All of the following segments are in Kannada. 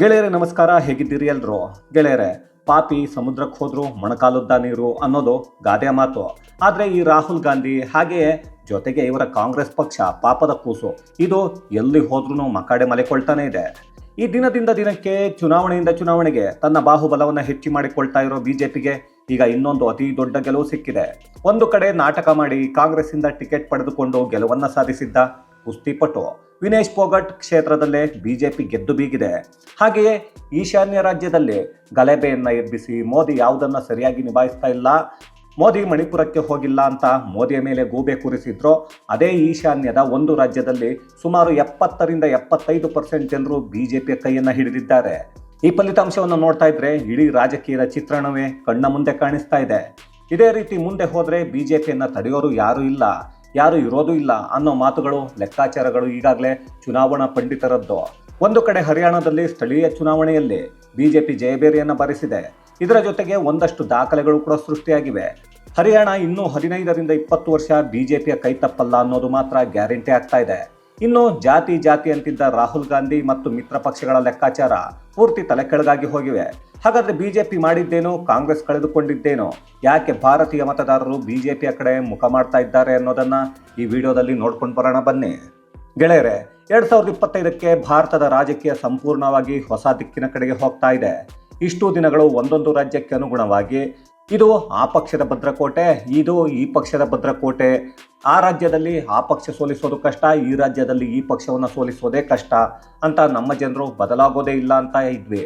ಗೆಳೆಯರೇ, ನಮಸ್ಕಾರ. ಹೇಗಿದ್ದೀರಿ ಎಲ್ರು? ಗೆಳೆಯರೇ, ಪಾಪಿ ಸಮುದ್ರಕ್ಕೆ ಹೋದ್ರು, ಮೊಣಕಾಲುದ್ದ ನೀರು ಅನ್ನೋದು ಗಾದೆ ಮಾತು. ಆದರೆ ಈ ರಾಹುಲ್ ಗಾಂಧಿ ಹಾಗೆಯೇ ಜೊತೆಗೆ ಇವರ ಕಾಂಗ್ರೆಸ್ ಪಕ್ಷ ಪಾಪದ ಕೂಸು. ಇದು ಎಲ್ಲಿ ಹೋದ್ರೂ ಮಕಾಡೆ ಮಲೆಕೊಳ್ತಾನೆ ಇದೆ. ಈ ದಿನದಿಂದ ದಿನಕ್ಕೆ ಚುನಾವಣೆಯಿಂದ ಚುನಾವಣೆಗೆ ತನ್ನ ಬಾಹುಬಲವನ್ನು ಹೆಚ್ಚಿ ಮಾಡಿಕೊಳ್ತಾ ಇರೋ ಬಿಜೆಪಿಗೆ ಈಗ ಇನ್ನೊಂದು ಅತಿ ದೊಡ್ಡ ಗೆಲುವು ಸಿಕ್ಕಿದೆ. ಒಂದು ಕಡೆ ನಾಟಕ ಮಾಡಿ ಕಾಂಗ್ರೆಸ್ಸಿಂದ ಟಿಕೆಟ್ ಪಡೆದುಕೊಂಡು ಗೆಲುವನ್ನ ಸಾಧಿಸಿದ್ದ ಕುಸ್ತಿಪಟು. ವಿನೇಶ್ ಪೋಗಟ್ ಕ್ಷೇತ್ರದಲ್ಲೇ ಬಿಜೆಪಿ ಗೆದ್ದು ಬೀಗಿದೆ. ಹಾಗೆಯೇ ಈಶಾನ್ಯ ರಾಜ್ಯದಲ್ಲಿ ಗಲಭೆಯನ್ನು ಎಬ್ಬಿಸಿ ಮೋದಿ ಯಾವುದನ್ನು ಸರಿಯಾಗಿ ನಿಭಾಯಿಸ್ತಾ ಇಲ್ಲ, ಮೋದಿ ಮಣಿಪುರಕ್ಕೆ ಹೋಗಿಲ್ಲ ಅಂತ ಮೋದಿಯ ಮೇಲೆ ಗೂಬೆ ಕೂರಿಸಿದ್ರು, ಅದೇ ಈಶಾನ್ಯದ ಒಂದು ರಾಜ್ಯದಲ್ಲಿ ಸುಮಾರು ಎಪ್ಪತ್ತರಿಂದ ಎಪ್ಪತ್ತೈದು ಪರ್ಸೆಂಟ್ ಜನರು ಬಿಜೆಪಿಯ ಕೈಯನ್ನು ಹಿಡಿದಿದ್ದಾರೆ. ಈ ಫಲಿತಾಂಶವನ್ನು ನೋಡ್ತಾ ಇದ್ರೆ ಇಡೀ ರಾಜಕೀಯದ ಚಿತ್ರಣವೇ ಕಣ್ಣ ಮುಂದೆ ಕಾಣಿಸ್ತಾ ಇದೆ. ಇದೇ ರೀತಿ ಮುಂದೆ ಹೋದರೆ ಬಿಜೆಪಿಯನ್ನು ತಡೆಯೋರು ಯಾರೂ ಇಲ್ಲ. ಯಾರು ಇರೋದು ಇಲ್ಲ ಅನ್ನೋ ಮಾತುಗಳು, ಲೆಕ್ಕಾಚಾರಗಳು ಈಗಾಗಲೇ ಚುನಾವಣಾ ಪಂಡಿತರದ್ದು. ಒಂದು ಕಡೆ ಹರಿಯಾಣದಲ್ಲಿ ಸ್ಥಳೀಯ ಚುನಾವಣೆಯಲ್ಲಿ ಬಿಜೆಪಿ ಜಯಬೇರಿಯನ್ನು ಬರೆಸಿದೆ. ಇದರ ಜೊತೆಗೆ ಒಂದಷ್ಟು ದಾಖಲೆಗಳು ಕೂಡ ಸೃಷ್ಟಿಯಾಗಿವೆ. ಹರಿಯಾಣ ಇನ್ನೂ ಹದಿನೈದರಿಂದ ಇಪ್ಪತ್ತು ವರ್ಷ ಬಿಜೆಪಿಯ ಕೈ ತಪ್ಪಲ್ಲ ಅನ್ನೋದು ಮಾತ್ರ ಗ್ಯಾರಂಟಿ ಆಗ್ತಾ ಇದೆ. ಇನ್ನು ಜಾತಿ ಜಾತಿ ಅಂತಿದ್ದ ರಾಹುಲ್ ಗಾಂಧಿ ಮತ್ತು ಮಿತ್ರ ಪಕ್ಷಗಳ ಲೆಕ್ಕಾಚಾರ ಪೂರ್ತಿ ತಲೆ ಕೆಳಗಾಗಿ ಹೋಗಿವೆ. ಹಾಗಾದ್ರೆ ಬಿಜೆಪಿ ಮಾಡಿದ್ದೇನೋ, ಕಾಂಗ್ರೆಸ್ ಕಳೆದುಕೊಂಡಿದ್ದೇನೋ, ಯಾಕೆ ಭಾರತೀಯ ಮತದಾರರು ಬಿಜೆಪಿಯ ಕಡೆ ಮುಖ ಮಾಡ್ತಾ ಇದ್ದಾರೆ ಅನ್ನೋದನ್ನ ಈ ವಿಡಿಯೋದಲ್ಲಿ ನೋಡ್ಕೊಂಡು ಬರೋಣ ಬನ್ನಿ. ಗೆಳೆಯರೆ, ಎರಡ್ ಸಾವಿರದ ಇಪ್ಪತ್ತೈದಕ್ಕೆ ಭಾರತದ ರಾಜಕೀಯ ಸಂಪೂರ್ಣವಾಗಿ ಹೊಸ ದಿಕ್ಕಿನ ಕಡೆಗೆ ಹೋಗ್ತಾ ಇದೆ. ಇಷ್ಟು ದಿನಗಳು ಒಂದೊಂದು ರಾಜ್ಯಕ್ಕೆ ಅನುಗುಣವಾಗಿ ಇದು ಆ ಪಕ್ಷದ ಭದ್ರಕೋಟೆ, ಇದು ಈ ಪಕ್ಷದ ಭದ್ರಕೋಟೆ. ಆ ರಾಜ್ಯದಲ್ಲಿ ಆ ಪಕ್ಷ ಸೋಲಿಸೋದು ಕಷ್ಟ, ಈ ರಾಜ್ಯದಲ್ಲಿ ಈ ಪಕ್ಷವನ್ನು ಸೋಲಿಸೋದೇ ಕಷ್ಟ ಅಂತ ನಮ್ಮ ಜನರು ಬದಲಾಗೋದೇ ಇಲ್ಲ ಅಂತ ಇದ್ವಿ.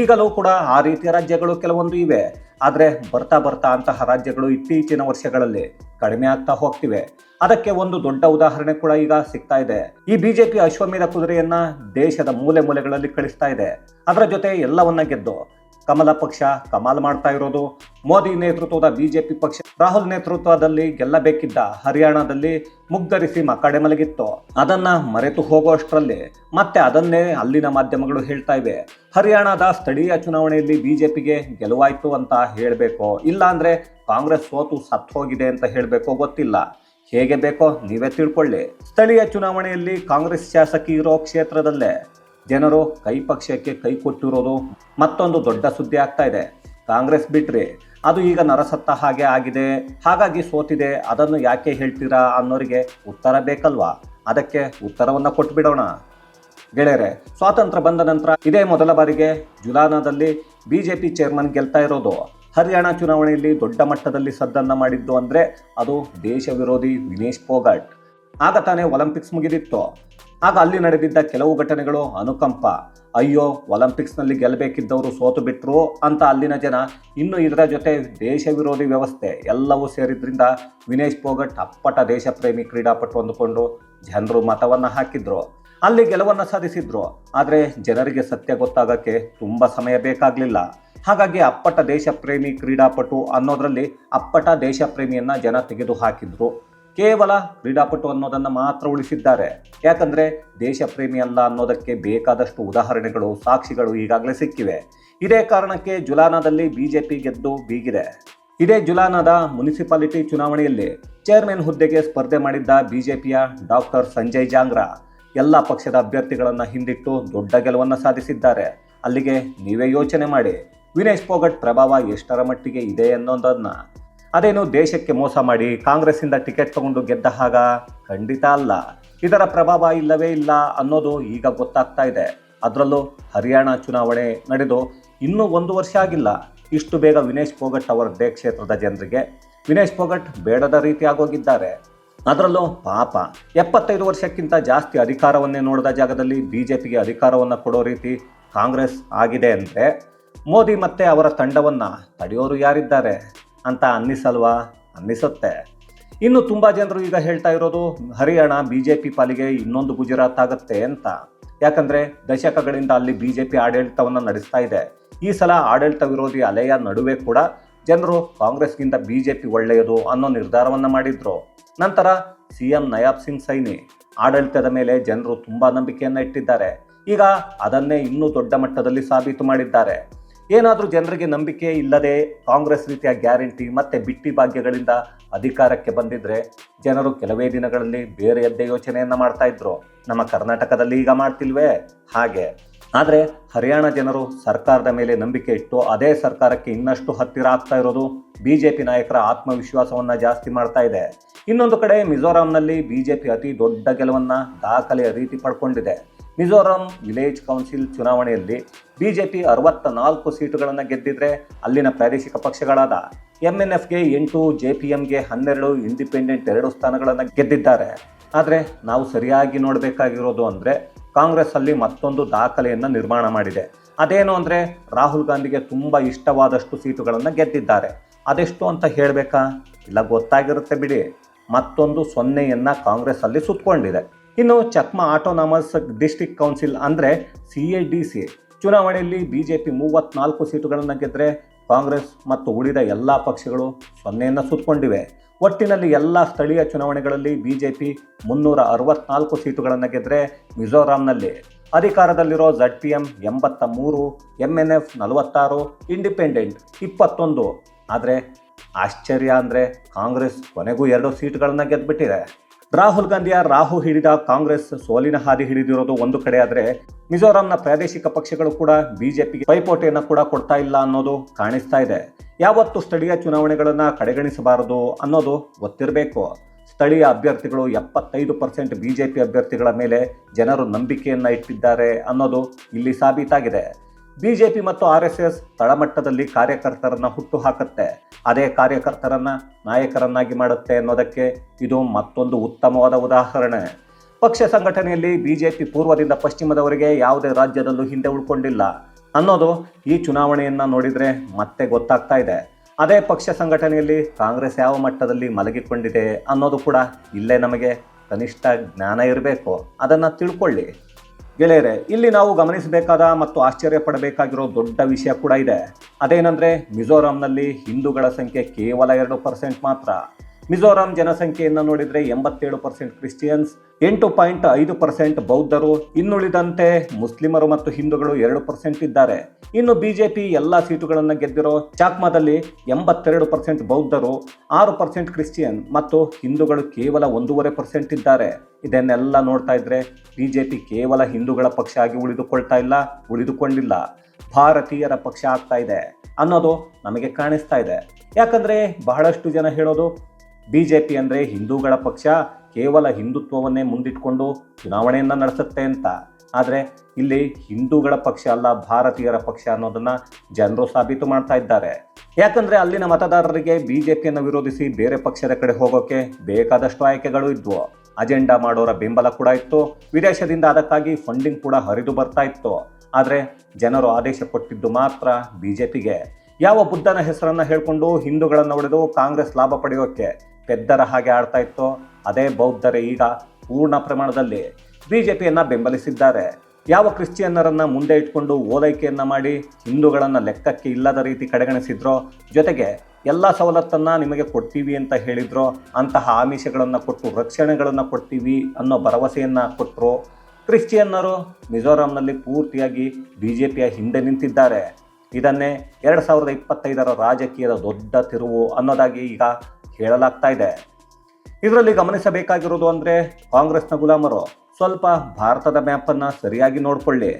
ಈಗಲೂ ಕೂಡ ಆ ರೀತಿಯ ರಾಜ್ಯಗಳು ಕೆಲವೊಂದು ಇವೆ. ಆದರೆ ಬರ್ತಾ ಬರ್ತಾ ಅಂತಹ ರಾಜ್ಯಗಳು ಇತ್ತೀಚಿನ ವರ್ಷಗಳಲ್ಲಿ ಕಡಿಮೆ ಆಗ್ತಾ ಹೋಗ್ತಿವೆ. ಅದಕ್ಕೆ ಒಂದು ದೊಡ್ಡ ಉದಾಹರಣೆ ಕೂಡ ಈಗ ಸಿಗ್ತಾ ಇದೆ. ಈ ಬಿಜೆಪಿ ಅಶ್ವಮೇಧ ಕುದುರೆಯನ್ನ ದೇಶದ ಮೂಲೆ ಮೂಲೆಗಳಲ್ಲಿ ಕಳಿಸ್ತಾ ಇದೆ. ಅದರ ಜೊತೆ ಎಲ್ಲವನ್ನ ಗೆದ್ದು ಕಮಲ ಪಕ್ಷ ಕಮಾಲ್ ಮಾಡ್ತಾ ಇರೋದು. ಮೋದಿ ನೇತೃತ್ವದ ಬಿಜೆಪಿ ಪಕ್ಷ ರಾಹುಲ್ ನೇತೃತ್ವದಲ್ಲಿ ಗೆಲ್ಲಬೇಕಿದ್ದ ಹರಿಯಾಣದಲ್ಲಿ ಮುಗ್ಧರಿಸಿ ಮಕ್ಕಡೆ ಮಲಗಿತ್ತು ಅದನ್ನ ಮರೆತು ಹೋಗುವಷ್ಟರಲ್ಲಿ ಮತ್ತೆ ಅದನ್ನೇ ಅಲ್ಲಿನ ಮಾಧ್ಯಮಗಳು ಹೇಳ್ತಾ ಇವೆ. ಹರಿಯಾಣದ ಸ್ಥಳೀಯ ಚುನಾವಣೆಯಲ್ಲಿ ಬಿಜೆಪಿಗೆ ಗೆಲುವಾಯ್ತು ಅಂತ ಹೇಳಬೇಕು? ಇಲ್ಲಾಂದ್ರೆ ಕಾಂಗ್ರೆಸ್ ಸೋತು ಸತ್ತು ಹೋಗಿದೆ ಅಂತ ಹೇಳಬೇಕು ಗೊತ್ತಿಲ್ಲ. ಹೇಗೆ ಬೇಕೋ ನೀವೇ ತಿಳ್ಕೊಳ್ಳಿ. ಸ್ಥಳೀಯ ಚುನಾವಣೆಯಲ್ಲಿ ಕಾಂಗ್ರೆಸ್ ಶಾಸಕಿ ಇರೋ ಕ್ಷೇತ್ರದಲ್ಲೇ ಜನರು ಕೈ ಪಕ್ಷಕ್ಕೆ ಕೈ ಕೊಟ್ಟಿರೋದು ಮತ್ತೊಂದು ದೊಡ್ಡ ಸುದ್ದಿ ಆಗ್ತಾ ಇದೆ. ಕಾಂಗ್ರೆಸ್ ಬಿಟ್ರೆ ಅದು ಈಗ ನರಸತ್ತ ಹಾಗೆ ಆಗಿದೆ. ಹಾಗಾಗಿ ಸೋತಿದೆ. ಅದನ್ನು ಯಾಕೆ ಹೇಳ್ತೀರಾ ಅನ್ನೋರಿಗೆ ಉತ್ತರ ಬೇಕಲ್ವಾ? ಅದಕ್ಕೆ ಉತ್ತರವನ್ನು ಕೊಟ್ಬಿಡೋಣ. ಗೆಳೆಯರೆ, ಸ್ವಾತಂತ್ರ್ಯ ಬಂದ ನಂತರ ಇದೇ ಮೊದಲ ಬಾರಿಗೆ ಜುಲಾನದಲ್ಲಿ ಬಿಜೆಪಿ ಚೇರ್ಮನ್ ಗೆಲ್ತಾ ಇರೋದು. ಹರಿಯಾಣ ಚುನಾವಣೆಯಲ್ಲಿ ದೊಡ್ಡ ಮಟ್ಟದಲ್ಲಿ ಸದ್ದನ್ನ ಮಾಡಿದ್ದು ಅಂದರೆ ಅದು ದೇಶ ವಿರೋಧಿ ವಿನೇಶ್ ಪೋಗಾಟ್. ಆಗ ತಾನೇ ಒಲಿಂಪಿಕ್ಸ್ ಮುಗಿದಿತ್ತು. ಆಗ ಅಲ್ಲಿ ನಡೆದಿದ್ದ ಕೆಲವು ಘಟನೆಗಳು ಅನುಕಂಪ. ಅಯ್ಯೋ, ಒಲಿಂಪಿಕ್ಸ್ನಲ್ಲಿ ಗೆಲ್ಲಬೇಕಿದ್ದವರು ಸೋತು ಬಿಟ್ಟರು ಅಂತ ಅಲ್ಲಿನ ಜನ. ಇನ್ನು ಇದರ ಜೊತೆ ದೇಶ ವಿರೋಧಿ ವ್ಯವಸ್ಥೆ ಎಲ್ಲವೂ ಸೇರಿದ್ರಿಂದ ವಿನೇಶ್ ಪೋಗಟ್ ಅಪ್ಪಟ ದೇಶಪ್ರೇಮಿ ಕ್ರೀಡಾಪಟು ಅಂದುಕೊಂಡು ಜನರು ಮತವನ್ನು ಹಾಕಿದ್ರು. ಅಲ್ಲಿ ಗೆಲುವನ್ನು ಸಾಧಿಸಿದ್ರು. ಆದರೆ ಜನರಿಗೆ ಸತ್ಯ ಗೊತ್ತಾಗಕ್ಕೆ ತುಂಬ ಸಮಯ ಬೇಕಾಗಲಿಲ್ಲ. ಹಾಗಾಗಿ ಅಪ್ಪಟ ದೇಶಪ್ರೇಮಿ ಕ್ರೀಡಾಪಟು ಅನ್ನೋದರಲ್ಲಿ ಅಪ್ಪಟ ದೇಶ ಪ್ರೇಮಿಯನ್ನ ಜನ ತೆಗೆದು ಹಾಕಿದ್ರು ಕೇವಲ ಕ್ರೀಡಾಪಟು ಅನ್ನೋದನ್ನು ಮಾತ್ರ ಉಳಿಸಿದ್ದಾರೆ. ಯಾಕಂದ್ರೆ ದೇಶ ಪ್ರೇಮಿ ಅಲ್ಲ ಅನ್ನೋದಕ್ಕೆ ಬೇಕಾದಷ್ಟು ಉದಾಹರಣೆಗಳು, ಸಾಕ್ಷಿಗಳು ಈಗಾಗಲೇ ಸಿಕ್ಕಿವೆ. ಇದೇ ಕಾರಣಕ್ಕೆ ಜುಲಾನಾದಲ್ಲಿ ಬಿಜೆಪಿ ಗೆದ್ದು ಬೀಗಿದೆ. ಇದೇ ಜುಲಾನಾದ ಮುನಿಸಿಪಾಲಿಟಿ ಚುನಾವಣೆಯಲ್ಲಿ ಚೇರ್ಮನ್ ಹುದ್ದೆಗೆ ಸ್ಪರ್ಧೆ ಮಾಡಿದ್ದ ಬಿಜೆಪಿಯ ಡಾಕ್ಟರ್ ಸಂಜಯ್ ಜಾಂಗ್ರಾ ಎಲ್ಲ ಪಕ್ಷದ ಅಭ್ಯರ್ಥಿಗಳನ್ನು ಹಿಂದಿಟ್ಟು ದೊಡ್ಡ ಗೆಲುವನ್ನು ಸಾಧಿಸಿದ್ದಾರೆ. ಅಲ್ಲಿಗೆ ನೀವೇ ಯೋಚನೆ ಮಾಡಿ. ವಿನೇಶ್ ಪೋಗಟ್ ಪ್ರಭಾವ ಎಷ್ಟರ ಮಟ್ಟಿಗೆ ಇದೆ ಅನ್ನೋದನ್ನ. ಅದೇನು ದೇಶಕ್ಕೆ ಮೋಸ ಮಾಡಿ ಕಾಂಗ್ರೆಸ್ಸಿಂದ ಟಿಕೆಟ್ ತಗೊಂಡು ಗೆದ್ದ ಹಾಗ ಖಂಡಿತ ಅಲ್ಲ. ಇದರ ಪ್ರಭಾವ ಇಲ್ಲವೇ ಇಲ್ಲ ಅನ್ನೋದು ಈಗ ಗೊತ್ತಾಗ್ತಾ ಇದೆ. ಅದರಲ್ಲೂ ಹರಿಯಾಣ ಚುನಾವಣೆ ನಡೆದು ಇನ್ನೂ ಒಂದು ವರ್ಷ ಆಗಿಲ್ಲ. ಇಷ್ಟು ಬೇಗ ವಿನೇಶ್ ಫೋಗಟ್ ಅವರದ್ದೇ ಕ್ಷೇತ್ರದ ಜನರಿಗೆ. ವಿನೇಶ್ ಪೋಗಟ್ ಬೇಡದ ರೀತಿ ಆಗೋಗಿದ್ದಾರೆ. ಅದರಲ್ಲೂ ಪಾಪ, ಎಪ್ಪತ್ತೈದು ವರ್ಷಕ್ಕಿಂತ ಜಾಸ್ತಿ ಅಧಿಕಾರವನ್ನೇ ನೋಡಿದ ಜಾಗದಲ್ಲಿ ಬಿಜೆಪಿಗೆ ಅಧಿಕಾರವನ್ನು ಕೊಡೋ ರೀತಿ ಕಾಂಗ್ರೆಸ್ ಆಗಿದೆ ಅಂದರೆ ಮೋದಿ ಮತ್ತೆ ಅವರ ತಂಡವನ್ನು ತಡೆಯೋರು ಯಾರಿದ್ದಾರೆ? ಅಂತ ಅನ್ನಿಸಲ್ವಾ? ಅನ್ನಿಸುತ್ತೆ. ಇನ್ನು ತುಂಬ ಜನರು ಈಗ ಹೇಳ್ತಾ ಇರೋದು, ಹರಿಯಾಣ ಬಿ ಜೆ ಪಿ ಪಾಲಿಗೆ ಇನ್ನೊಂದು ಗುಜರಾತ್ ಆಗುತ್ತೆ ಅಂತ. ಯಾಕಂದ್ರೆ ದಶಕಗಳಿಂದ ಅಲ್ಲಿ ಬಿ ಜೆ ಪಿ ಆಡಳಿತವನ್ನು ನಡೆಸ್ತಾ ಇದೆ. ಈ ಸಲ ಆಡಳಿತ ವಿರೋಧಿ ಅಲೆಯ ನಡುವೆ ಕೂಡ ಜನರು ಕಾಂಗ್ರೆಸ್ಗಿಂತ ಬಿ ಜೆ ಪಿ ಒಳ್ಳೆಯದು ಅನ್ನೋ ನಿರ್ಧಾರವನ್ನು ಮಾಡಿದ್ರು. ನಂತರ ಸಿ ಎಂ ನಯಾಬ್ ಸಿಂಗ್ ಸೈನಿ ಆಡಳಿತದ ಮೇಲೆ ಜನರು ತುಂಬಾ ನಂಬಿಕೆಯನ್ನು ಇಟ್ಟಿದ್ದಾರೆ. ಈಗ ಅದನ್ನೇ ಇನ್ನೂ ದೊಡ್ಡ ಮಟ್ಟದಲ್ಲಿ ಸಾಬೀತು ಮಾಡಿದ್ದಾರೆ. ಏನಾದರೂ ಜನರಿಗೆ ನಂಬಿಕೆ ಇಲ್ಲದೆ ಕಾಂಗ್ರೆಸ್ ರೀತಿಯ ಗ್ಯಾರಂಟಿ ಮತ್ತು ಬಿಟ್ಟಿ ಭಾಗ್ಯಗಳಿಂದ ಅಧಿಕಾರಕ್ಕೆ ಬಂದಿದ್ದರೆ ಜನರು ಕೆಲವೇ ದಿನಗಳಲ್ಲಿ ಬೇರೆಯದ್ದೇ ಯೋಚನೆಯನ್ನು ಮಾಡ್ತಾ ಇದ್ರು. ನಮ್ಮ ಕರ್ನಾಟಕದಲ್ಲಿ ಈಗ ಮಾಡ್ತಿಲ್ವೇ? ಹಾಗೆ. ಆದರೆ ಹರಿಯಾಣ ಜನರು ಸರ್ಕಾರದ ಮೇಲೆ ನಂಬಿಕೆ ಇಟ್ಟು ಅದೇ ಸರ್ಕಾರಕ್ಕೆ ಇನ್ನಷ್ಟು ಹತ್ತಿರ ಆಗ್ತಾ ಇರೋದು ಬಿ ಜೆ ಪಿ ನಾಯಕರ ಆತ್ಮವಿಶ್ವಾಸವನ್ನು ಜಾಸ್ತಿ ಮಾಡ್ತಾ ಇದೆ. ಇನ್ನೊಂದು ಕಡೆ ಮಿಜೋರಾಂನಲ್ಲಿ ಬಿ ಜೆ ಪಿ ಅತಿ ದೊಡ್ಡ ಗೆಲುವನ್ನು ದಾಖಲೆಯ ರೀತಿ ಪಡ್ಕೊಂಡಿದೆ. ಮಿಜೋರಾಂ ವಿಲೇಜ್ ಕೌನ್ಸಿಲ್ ಚುನಾವಣೆಯಲ್ಲಿ ಬಿಜೆಪಿ ಅರವತ್ತ ನಾಲ್ಕು ಸೀಟುಗಳನ್ನು ಗೆದ್ದಿದ್ರೆ ಅಲ್ಲಿನ ಪ್ರಾದೇಶಿಕ ಪಕ್ಷಗಳಾದ ಎಂಎನ್ಎಫ್ಗೆ ಎಂಟು ಜೆ ಪಿ ಎಂಗೆ ಹನ್ನೆರಡು, ಇಂಡಿಪೆಂಡೆಂಟ್ ಎರಡು ಸ್ಥಾನಗಳನ್ನು ಗೆದ್ದಿದ್ದಾರೆ. ಆದರೆ ನಾವು ಸರಿಯಾಗಿ ನೋಡಬೇಕಾಗಿರೋದು ಅಂದರೆ ಕಾಂಗ್ರೆಸ್ ಅಲ್ಲಿ ಮತ್ತೊಂದು ದಾಖಲೆಯನ್ನು ನಿರ್ಮಾಣ ಮಾಡಿದೆ. ಅದೇನು ಅಂದರೆ ರಾಹುಲ್ ಗಾಂಧಿಗೆ ತುಂಬ ಇಷ್ಟವಾದಷ್ಟು ಸೀಟುಗಳನ್ನು ಗೆದ್ದಿದ್ದಾರೆ. ಅದೆಷ್ಟು ಅಂತ ಹೇಳಬೇಕಾ? ಇಲ್ಲ ಗೊತ್ತಾಗಿರುತ್ತೆ ಬಿಡಿ. ಮತ್ತೊಂದು ಸೊನ್ನೆಯನ್ನು ಕಾಂಗ್ರೆಸ್ ಅಲ್ಲಿ ಸುತ್ತಕೊಂಡಿದೆ ಇನ್ನು ಚಕ್ಮಾ ಆಟೋನಾಮಸ್ ಡಿಸ್ಟ್ರಿಕ್ಟ್ ಕೌನ್ಸಿಲ್ ಅಂದರೆ ಸಿ ಎ ಡಿ ಸಿ ಚುನಾವಣೆಯಲ್ಲಿ ಬಿ ಜೆ ಪಿ ಮೂವತ್ತ್ನಾಲ್ಕು ಸೀಟುಗಳನ್ನು ಗೆದ್ದರೆ ಕಾಂಗ್ರೆಸ್ ಮತ್ತು ಉಳಿದ ಎಲ್ಲ ಪಕ್ಷಗಳು ಸೊನ್ನೆಯನ್ನು ಸುತ್ತಕೊಂಡಿವೆ ಒಟ್ಟಿನಲ್ಲಿ ಎಲ್ಲ ಸ್ಥಳೀಯ ಚುನಾವಣೆಗಳಲ್ಲಿ ಬಿ ಜೆ ಪಿ ಮುನ್ನೂರ ಅರವತ್ನಾಲ್ಕು ಸೀಟುಗಳನ್ನು ಗೆದ್ದರೆ ಮಿಜೋರಾಂನಲ್ಲಿ. ಅಧಿಕಾರದಲ್ಲಿರೋ ಝಡ್ ಪಿ ಎಂ ಎಂಬತ್ತ ಮೂರು ಎಂ ಎನ್ ಎಫ್ ನಲವತ್ತಾರು ಇಂಡಿಪೆಂಡೆಂಟ್ ಇಪ್ಪತ್ತೊಂದು. ಆದರೆ ಆಶ್ಚರ್ಯ ಅಂದರೆ ಕಾಂಗ್ರೆಸ್ ಕೊನೆಗೂ ಎರಡು ಸೀಟುಗಳನ್ನು ಗೆದ್ದುಬಿಟ್ಟಿದೆ ರಾಹುಲ್ ಗಾಂಧಿಯ ರಾಹು ಹಿಡಿದ ಕಾಂಗ್ರೆಸ್ ಸೋಲಿನ ಹಾದಿ ಹಿಡಿದಿರೋದು ಒಂದು ಕಡೆ ಆದರೆ ಮಿಜೋರಾಂನ ಪ್ರಾದೇಶಿಕ ಪಕ್ಷಗಳು ಕೂಡ ಬಿಜೆಪಿಗೆ ಪೈಪೋಟಿಯನ್ನು ಕೂಡ ಕೊಡ್ತಾ ಇಲ್ಲ ಅನ್ನೋದು ಕಾಣಿಸ್ತಾ ಇದೆ. ಯಾವತ್ತು ಸ್ಥಳೀಯ ಚುನಾವಣೆಗಳನ್ನು ಕಡೆಗಣಿಸಬಾರದು ಅನ್ನೋದು ಗೊತ್ತಿರಬೇಕು. ಸ್ಥಳೀಯ ಅಭ್ಯರ್ಥಿಗಳು ಎಪ್ಪತ್ತೈದು ಪರ್ಸೆಂಟ್ ಬಿಜೆಪಿ ಅಭ್ಯರ್ಥಿಗಳ ಮೇಲೆ ಜನರು ನಂಬಿಕೆಯನ್ನು ಇಟ್ಟಿದ್ದಾರೆ ಅನ್ನೋದು ಇಲ್ಲಿ ಸಾಬೀತಾಗಿದೆ. ಬಿಜೆಪಿ ಮತ್ತು ಆರ್ ಎಸ್ ಎಸ್ ತಳಮಟ್ಟದಲ್ಲಿ ಕಾರ್ಯಕರ್ತರನ್ನ ಹುಟ್ಟು ಹಾಕುತ್ತೆ ಅದೇ ಕಾರ್ಯಕರ್ತರನ್ನ ನಾಯಕರನ್ನಾಗಿ ಮಾಡುತ್ತೆ ಅನ್ನೋದಕ್ಕೆ ಇದು ಮತ್ತೊಂದು ಉತ್ತಮವಾದ ಉದಾಹರಣೆ. ಪಕ್ಷ ಸಂಘಟನೆಯಲ್ಲಿ ಬಿಜೆಪಿ ಪೂರ್ವದಿಂದ ಪಶ್ಚಿಮದವರೆಗೆ ಯಾವುದೇ ರಾಜ್ಯದಲ್ಲೂ ಹಿಂದೆ ಉಳ್ಕೊಂಡಿಲ್ಲ. ಅನ್ನೋದು ಈ ಚುನಾವಣೆಯನ್ನ ನೋಡಿದರೆ ಮತ್ತೆ ಗೊತ್ತಾಗ್ತಾ ಇದೆ. ಅದೇ ಪಕ್ಷ ಸಂಘಟನೆಯಲ್ಲಿ ಕಾಂಗ್ರೆಸ್ ಯಾವ ಮಟ್ಟದಲ್ಲಿ ಮಲಗಿಕೊಂಡಿದೆ ಅನ್ನೋದು ಕೂಡ ಇಲ್ಲೇ ನಮಗೆ ಕನಿಷ್ಠ ಜ್ಞಾನ ಇರಬೇಕು. ಅದನ್ನು ತಿಳ್ಕೊಳ್ಳಿ. ಗೆಳೆಯರೆ, ಇಲ್ಲಿ ನಾವು ಗಮನಿಸಬೇಕಾದ ಮತ್ತು ಆಶ್ಚರ್ಯ ಪಡಬೇಕಾಗಿರೋ ದೊಡ್ಡ ವಿಷಯ ಕೂಡ ಇದೆ. ಅದೇನೆಂದರೆ, ಮಿಜೋರಾಂನಲ್ಲಿ ಹಿಂದೂಗಳ ಸಂಖ್ಯೆ ಕೇವಲ ಎರಡು ಪರ್ಸೆಂಟ್ ಮಾತ್ರ. ಮಿಜೋರಾಂ ಜನಸಂಖ್ಯೆಯನ್ನು ನೋಡಿದರೆ ಎಂಬತ್ತೇಳು ಪರ್ಸೆಂಟ್ ಕ್ರಿಶ್ಚಿಯನ್ಸ್, ಎಂಟು ಪಾಯಿಂಟ್ ಐದು ಪರ್ಸೆಂಟ್ ಬೌದ್ಧರು, ಇನ್ನುಳಿದಂತೆ ಮುಸ್ಲಿಮರು ಮತ್ತು ಹಿಂದೂಗಳು ಎರಡು ಪರ್ಸೆಂಟ್ ಇದ್ದಾರೆ. ಇನ್ನು ಬಿಜೆಪಿ ಎಲ್ಲ ಸೀಟುಗಳನ್ನು ಗೆದ್ದಿರೋ ಚಾಕ್ಮಾದಲ್ಲಿ ಎಂಬತ್ತೆರಡು ಪರ್ಸೆಂಟ್ ಬೌದ್ಧರು, ಆರು ಪರ್ಸೆಂಟ್ ಕ್ರಿಶ್ಚಿಯನ್ ಮತ್ತು ಹಿಂದೂಗಳು ಕೇವಲ ಒಂದೂವರೆ ಪರ್ಸೆಂಟ್ ಇದ್ದಾರೆ. ಇದನ್ನೆಲ್ಲ ನೋಡ್ತಾ ಇದ್ರೆ ಬಿಜೆಪಿ ಕೇವಲ ಹಿಂದೂಗಳ ಪಕ್ಷ ಆಗಿ ಉಳಿದುಕೊಳ್ತಾ ಇಲ್ಲ, ಉಳಿದುಕೊಂಡಿಲ್ಲ. ಭಾರತೀಯರ ಪಕ್ಷ ಆಗ್ತಾ ಇದೆ ಅನ್ನೋದು ನಮಗೆ ಕಾಣಿಸ್ತಾ ಇದೆ. ಯಾಕಂದ್ರೆ ಬಹಳಷ್ಟು ಜನ ಹೇಳೋದು ಬಿಜೆಪಿ ಅಂದರೆ ಹಿಂದೂಗಳ ಪಕ್ಷ ಕೇವಲ ಹಿಂದುತ್ವವನ್ನೇ ಮುಂದಿಟ್ಕೊಂಡು ಚುನಾವಣೆಯನ್ನು ನಡೆಸುತ್ತೆ ಅಂತ. ಆದರೆ ಇಲ್ಲಿ ಹಿಂದೂಗಳ ಪಕ್ಷ ಅಲ್ಲ, ಭಾರತೀಯರ ಪಕ್ಷ ಅನ್ನೋದನ್ನು ಜನರು ಸಾಬೀತು ಮಾಡ್ತಾ ಇದ್ದಾರೆ. ಯಾಕಂದರೆ ಅಲ್ಲಿನ ಮತದಾರರಿಗೆ ಬಿ ಜೆ ಪಿಯನ್ನು ವಿರೋಧಿಸಿ ಬೇರೆ ಪಕ್ಷದ ಕಡೆ ಹೋಗೋಕ್ಕೆ ಬೇಕಾದಷ್ಟು ಆಯ್ಕೆಗಳು ಇದ್ವು. ಅಜೆಂಡಾ ಮಾಡೋರ ಬೆಂಬಲ ಕೂಡ ಇತ್ತು. ವಿದೇಶದಿಂದ ಅದಕ್ಕಾಗಿ ಫಂಡಿಂಗ್ ಕೂಡ ಹರಿದು ಬರ್ತಾ ಇತ್ತು. ಆದರೆ ಜನರು ಆದೇಶ ಕೊಟ್ಟಿದ್ದು ಮಾತ್ರ ಬಿಜೆಪಿಗೆ. ಯಾವ ಬುದ್ಧನ ಹೆಸರನ್ನು ಹೇಳಿಕೊಂಡು ಹಿಂದೂಗಳನ್ನು ಹೊಡೆದು ಕಾಂಗ್ರೆಸ್ ಲಾಭ ಪಡೆಯೋಕೆ ಪೆದ್ದರ ಹಾಗೆ ಆಡ್ತಾ ಇತ್ತು, ಅದೇ ಬೌದ್ಧರೇ ಈಗ ಪೂರ್ಣ ಪ್ರಮಾಣದಲ್ಲಿ ಬಿಜೆಪಿಯನ್ನ ಬೆಂಬಲಿಸಿದ್ದಾರೆ. ಯಾವ ಕ್ರಿಶ್ಚಿಯನ್ನರನ್ನ ಮುಂದೆ ಇಟ್ಕೊಂಡು ಓಲೈಕೆಯನ್ನ ಮಾಡಿ ಹಿಂದೂಗಳನ್ನ ಲೆಕ್ಕಕ್ಕೆ ಇಲ್ಲದ ರೀತಿ ಕಡೆಗಣಿಸಿದ್ರೋ, ಜೊತೆಗೆ ಎಲ್ಲ ಸವಲತ್ತನ್ನು ನಿಮಗೆ ಕೊಡ್ತೀವಿ ಅಂತ ಹೇಳಿದ್ರೋ, ಅಂತಹ ಆಮಿಷಗಳನ್ನು ಕೊಟ್ಟು ರಕ್ಷಣೆಗಳನ್ನು ಕೊಡ್ತೀವಿ ಅನ್ನೋ ಭರವಸೆಯನ್ನು ಕೊಟ್ಟರು ಕ್ರಿಶ್ಚಿಯನ್ನರು ಮಿಜೋರಾಂನಲ್ಲಿ ಪೂರ್ತಿಯಾಗಿ ಬಿ ಜೆ ಪಿಯ ಹಿಂದೆ ನಿಂತಿದ್ದಾರೆ. ಇದನ್ನೇ ಎರಡು ಸಾವಿರದ ಇಪ್ಪತ್ತೈದರ ರಾಜಕೀಯದ ದೊಡ್ಡ ತಿರುವು ಅನ್ನೋದಾಗಿ ಈಗ ಹೇಳಲಾಗ್ತಾ ಇದೆ. ಇದರಲ್ಲಿ ಗಮನಿಸಬೇಕಾಗಿರೋದು ಅಂದರೆ ಕಾಂಗ್ರೆಸ್ನ ಗುಲಾಮರು ಸ್ವಲ್ಪ ಭಾರತದ ಮ್ಯಾಪನ್ನು ಸರಿಯಾಗಿ ನೋಡಿಕೊಳ್ಳಿ.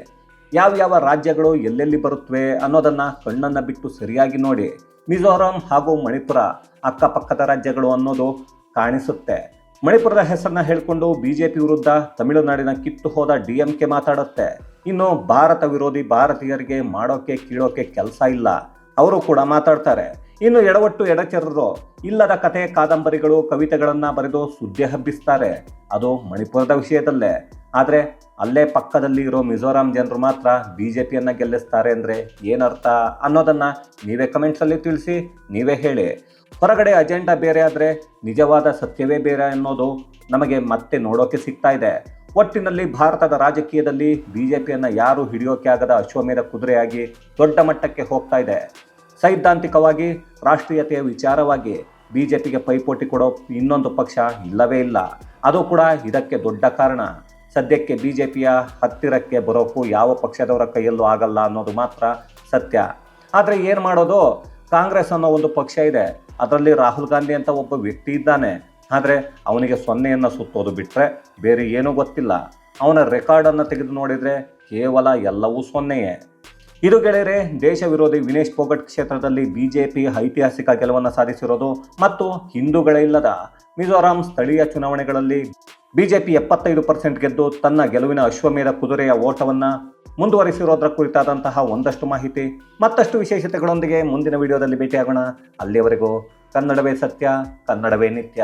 ಯಾವ ಯಾವ ರಾಜ್ಯಗಳು ಎಲ್ಲೆಲ್ಲಿ ಬರುತ್ತವೆ ಅನ್ನೋದನ್ನು ಕಣ್ಣನ್ನು ಬಿಟ್ಟು ಸರಿಯಾಗಿ ನೋಡಿ. ಮಿಜೋರಾಂ ಹಾಗೂ ಮಣಿಪುರ ಅಕ್ಕಪಕ್ಕದ ರಾಜ್ಯಗಳು ಅನ್ನೋದು ಕಾಣಿಸುತ್ತೆ. ಮಣಿಪುರದ ಹೆಸರನ್ನ ಹೇಳಿಕೊಂಡು ಬಿಜೆಪಿ ವಿರುದ್ಧ ತಮಿಳುನಾಡಿನ ಕಿತ್ತು ಹೋದ ಡಿ ಎಂ ಕೆ ಮಾತಾಡುತ್ತೆ. ಇನ್ನು ಭಾರತ ವಿರೋಧಿ ಭಾರತೀಯರಿಗೆ ಮಾಡೋಕೆ, ಕೀಳೋಕೆ ಕೆಲಸ ಇಲ್ಲ. ಅವರು ಕೂಡ ಮಾತಾಡ್ತಾರೆ. ಇನ್ನು ಎಡವಟ್ಟು ಎಡಚರರು, ಇಲ್ಲದ ಕತೆ ಕಾದಂಬರಿಗಳು ಕವಿತೆಗಳನ್ನು ಬರೆದು ಸುದ್ದಿ ಹಬ್ಬಿಸ್ತಾರೆ. ಅದು ಮಣಿಪುರದ ವಿಷಯದಲ್ಲೇ. ಆದರೆ ಅಲ್ಲೇ ಪಕ್ಕದಲ್ಲಿ ಇರೋ ಮಿಜೋರಾಂ ಜನರು ಮಾತ್ರ ಬಿಜೆಪಿಯನ್ನ ಗೆಲ್ಲಿಸ್ತಾರೆ ಅಂದ್ರೆ ಏನರ್ಥ ಅನ್ನೋದನ್ನ ನೀವೇ ಕಮೆಂಟ್ಸಲ್ಲಿ ತಿಳಿಸಿ, ನೀವೇ ಹೇಳಿ. ಹೊರಗಡೆ ಅಜೆಂಡಾ ಬೇರೆ ಆದರೆ ನಿಜವಾದ ಸತ್ಯವೇ ಬೇರೆ ಅನ್ನೋದು ನಮಗೆ ಮತ್ತೆ ನೋಡೋಕೆ ಸಿಗ್ತಾ ಇದೆ. ಒಟ್ಟಿನಲ್ಲಿ ಭಾರತದ ರಾಜಕೀಯದಲ್ಲಿ ಬಿಜೆಪಿಯನ್ನ ಯಾರು ಹಿಡಿಯೋಕೆ ಆಗದ ಅಶ್ವಮೇಧ ಕುದುರೆಯಾಗಿ ದೊಡ್ಡ ಮಟ್ಟಕ್ಕೆ ಹೋಗ್ತಾ ಇದೆ. ಸೈದ್ಧಾಂತಿಕವಾಗಿ, ರಾಷ್ಟ್ರೀಯತೆಯ ವಿಚಾರವಾಗಿ ಬಿಜೆಪಿಗೆ ಪೈಪೋಟಿ ಕೊಡೋ ಇನ್ನೊಂದು ಪಕ್ಷ ಇಲ್ಲವೇ ಇಲ್ಲ. ಅದು ಕೂಡ ಇದಕ್ಕೆ ದೊಡ್ಡ ಕಾರಣ. ಸದ್ಯಕ್ಕೆ ಬಿ ಜೆ ಪಿಯ ಹತ್ತಿರಕ್ಕೆ ಬರೋಕ್ಕೂ ಯಾವ ಪಕ್ಷದವರ ಕೈಯಲ್ಲೂ ಆಗಲ್ಲ ಅನ್ನೋದು ಮಾತ್ರ ಸತ್ಯ. ಆದರೆ ಏನು ಮಾಡೋದು? ಕಾಂಗ್ರೆಸ್ ಅನ್ನೋ ಒಂದು ಪಕ್ಷ ಇದೆ. ಅದರಲ್ಲಿ ರಾಹುಲ್ ಗಾಂಧಿ ಅಂತ ಒಬ್ಬ ವ್ಯಕ್ತಿ ಇದ್ದಾನೆ. ಆದರೆ ಅವನಿಗೆ ಸೊನ್ನೆಯನ್ನು ಸುತ್ತೋದು ಬಿಟ್ಟರೆ ಬೇರೆ ಏನೂ ಗೊತ್ತಿಲ್ಲ. ಅವನ ರೆಕಾರ್ಡನ್ನು ತೆಗೆದು ನೋಡಿದರೆ ಕೇವಲ ಎಲ್ಲವೂ ಸೊನ್ನೆಯೇ. ಇದು ಗೆಳೆಯರೆ, ದೇಶ ವಿರೋಧಿ ವಿನೇಶ್ ಪೋಗಟ್ ಕ್ಷೇತ್ರದಲ್ಲಿ ಬಿಜೆಪಿ ಐತಿಹಾಸಿಕ ಗೆಲುವನ್ನು ಸಾಧಿಸಿರೋದು ಮತ್ತು ಹಿಂದೂಗಳೇ ಇಲ್ಲದ ಮಿಜೋರಾಂ ಸ್ಥಳೀಯ ಚುನಾವಣೆಗಳಲ್ಲಿ ಬಿಜೆಪಿ ಎಪ್ಪತ್ತೈದು ಪರ್ಸೆಂಟ್ ಗೆದ್ದು ತನ್ನ ಗೆಲುವಿನ ಅಶ್ವಮೇಧ ಕುದುರೆಯ ಓಟವನ್ನು ಮುಂದುವರಿಸಿರೋದರ ಕುರಿತಾದಂತಹ ಒಂದಷ್ಟು ಮಾಹಿತಿ, ಮತ್ತಷ್ಟು ವಿಶೇಷತೆಗಳೊಂದಿಗೆ ಮುಂದಿನ ವಿಡಿಯೋದಲ್ಲಿ ಭೇಟಿಯಾಗೋಣ. ಅಲ್ಲಿಯವರೆಗೂ ಕನ್ನಡವೇ ಸತ್ಯ, ಕನ್ನಡವೇ ನಿತ್ಯ.